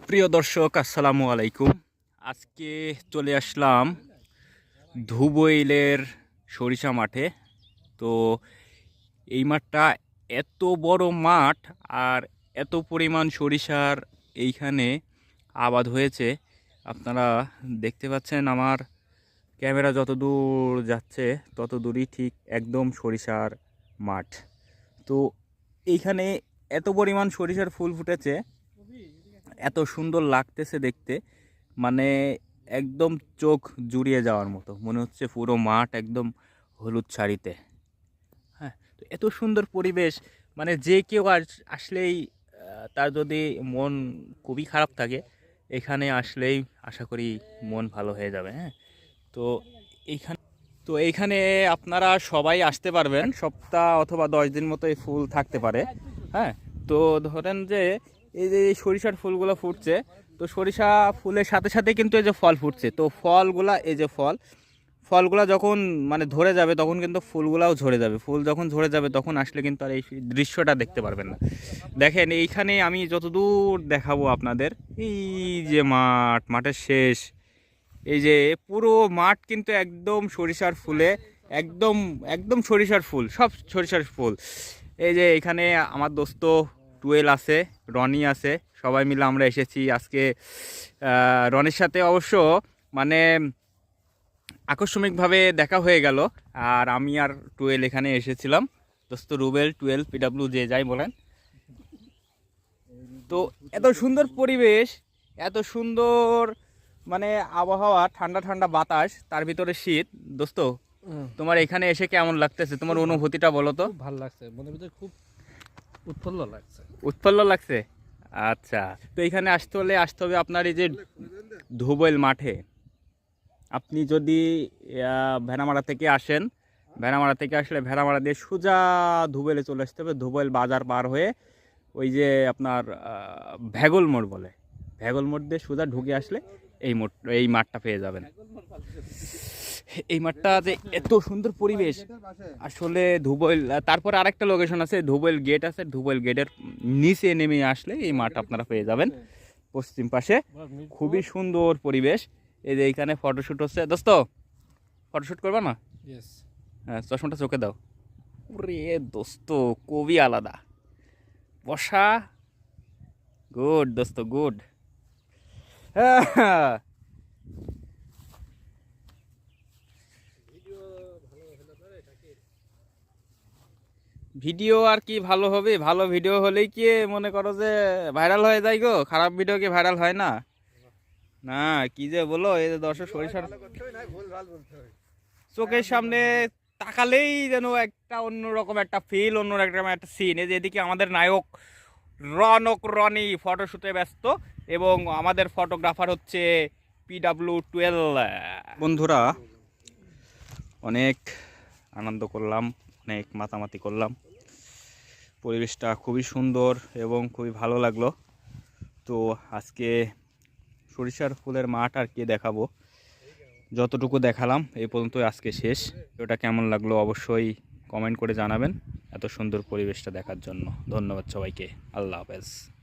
প্রিয় দর্শক, আসসালামু আলাইকুম। আজকে চলে আসলাম ধুবইলের সরিষা মাঠে। তো এই মাঠটা এত বড় মাঠ আর এত পরিমাণ সরিষার এইখানে আবাদ হয়েছে। আপনারা দেখতে পাচ্ছেন আমার ক্যামেরা যত দূর যাচ্ছে তত দূরই ঠিক একদম সরিষার মাঠ। তো এইখানে এত পরিমাণ সরিষার ফুল ফুটেছে এত সুন্দর লাগতেছে দেখতে। মানে একদম চোখ জুড়িয়ে যাওয়ার মতো। মনে হচ্ছে পুরো মাঠ একদম হলুদ শাড়িতে। হ্যাঁ তো এত সুন্দর পরিবেশ। মানে যে কেউ আস- আসলেই তার যদি মন খুবই খারাপ থাকে, এখানে আসলেই আশা করি মন ভালো হয়ে যাবে হ্যাঁ। তো এইখানে তো এইখানে আপনারা সবাই আসতে পারবেন। সপ্তাহ অথবা দশ দিন মতো এই ফুল থাকতে পারে হ্যাঁ। তো ধরেন যে এই যে সরিষার ফুলগুলো ফুটছে, তো সরিষা ফুলের সাথে সাথে কিন্তু এই যে ফল ফুটছে। তো ফলগুলা, এই যে ফল, ফলগুলা যখন মানে ধরে যাবে, তখন কিন্তু ফুলগুলাও ঝরে যাবে। ফুল যখন ঝরে যাবে, তখন আসলে কিন্তু আর এই দৃশ্যটা দেখতে পারবেন না। দেখেন, এইখানে আমি যতদূর দেখাবো আপনাদের, এই যে মাঠ, মাঠের শেষ, এই যে পুরো মাঠ কিন্তু একদম সরিষার ফুলে, একদম একদম সরিষার ফুল, সব সরিষার ফুল। এই যে এখানে আমার দোস্ত টুয়েল আছে রনি আছে সবাই মিলে আমরা এসেছি আজকে রনির সাথে অবশ্য মানে আকস্মিকভাবে দেখা হয়ে গেল আর আমি আর টুয়েল এখানে এসেছিলাম। দোস্ত রুবেল টুয়েলভ পিডাব্লিউ যে যাই বলেন। তো এত সুন্দর পরিবেশ এত সুন্দর মানে আবহাওয়া ঠান্ডা ঠান্ডা বাতাস তার ভিতরে শীত। দোস্ত তোমার এখানে এসে কেমন লাগতেছে? তোমার অনুভূতিটা বলো তো। ভালো লাগছে। মনের ভিতরে খুব উৎফুল্ল লাগছে। উৎফুল্ল লাগছে? আচ্ছা। তো এখানে আসতে হলে আসতে হবে আপনার এই যে ধুবইল মাঠে। আপনি যদি ভেড়ামারা থেকে আসেন ভেড়ামারা থেকে আসলে ভেড়ামারা দিয়ে সোজা ধুবইলে চলে আসতে হবে ধুবইল বাজার পার হয়ে ওই যে আপনার আহ, ভ্যাগল মোড় বলে। ভ্যাগল মোড় দিয়ে সোজা ঢুকে আসলে এই মোড় এই মাঠটা পেয়ে যাবেন। এই মাঠটা যে এত সুন্দর পরিবেশ। আসলে ধুবইল তারপরে আরেকটা লোকেশন আছে ধুবইল গেট আছে ধুবইল গেটের নিচে নেমে আসলে এই মাঠ আপনারা পেয়ে যাবেন। পশ্চিম পাশে খুবই সুন্দর পরিবেশ। এই যে এইখানে ফটোশ্যুট হচ্ছে। দোস্ত ফটোশ্যুট করবা না? হ্যাঁ চশমাটা চোখে দাও। রে দোস্ত খুবই আলাদা। বসা। গুড দোস্ত গুড হ্যাঁ ভিডিও আর কি ভালো হবে? ভালো ভিডিও হলেই কি মনে করো যে ভাইরাল হয়ে যায় গো? খারাপ ভিডিও কি ভাইরাল হয় না? না কি যে বলো? এই যে দর্শক সরিষার চোখের সামনে তাকালেই যেন একটা অন্যরকম একটা ফিল অন্যরকম একটা সিন এই যে এদিকে আমাদের নায়ক রনক রনি ফটোশুটে ব্যস্ত এবং আমাদের ফটোগ্রাফার হচ্ছে পিডাব্লিউ টুয়েলভ বন্ধুরা অনেক আনন্দ করলাম। অনেক মাতামাতি করলাম। পরিবেশটা খুবই সুন্দর এবং খুবই ভালো লাগল। তো আজকে সরিষার ফুলের মাঠ আর কি দেখাবো। যতটুকু দেখালাম, এই পর্যন্তই আজকে শেষ। ওটা কেমন লাগল অবশ্যই কমেন্ট করে জানাবেন এত সুন্দর পরিবেশটা দেখার জন্য। ধন্যবাদ সবাইকে। আল্লাহ হাফেজ।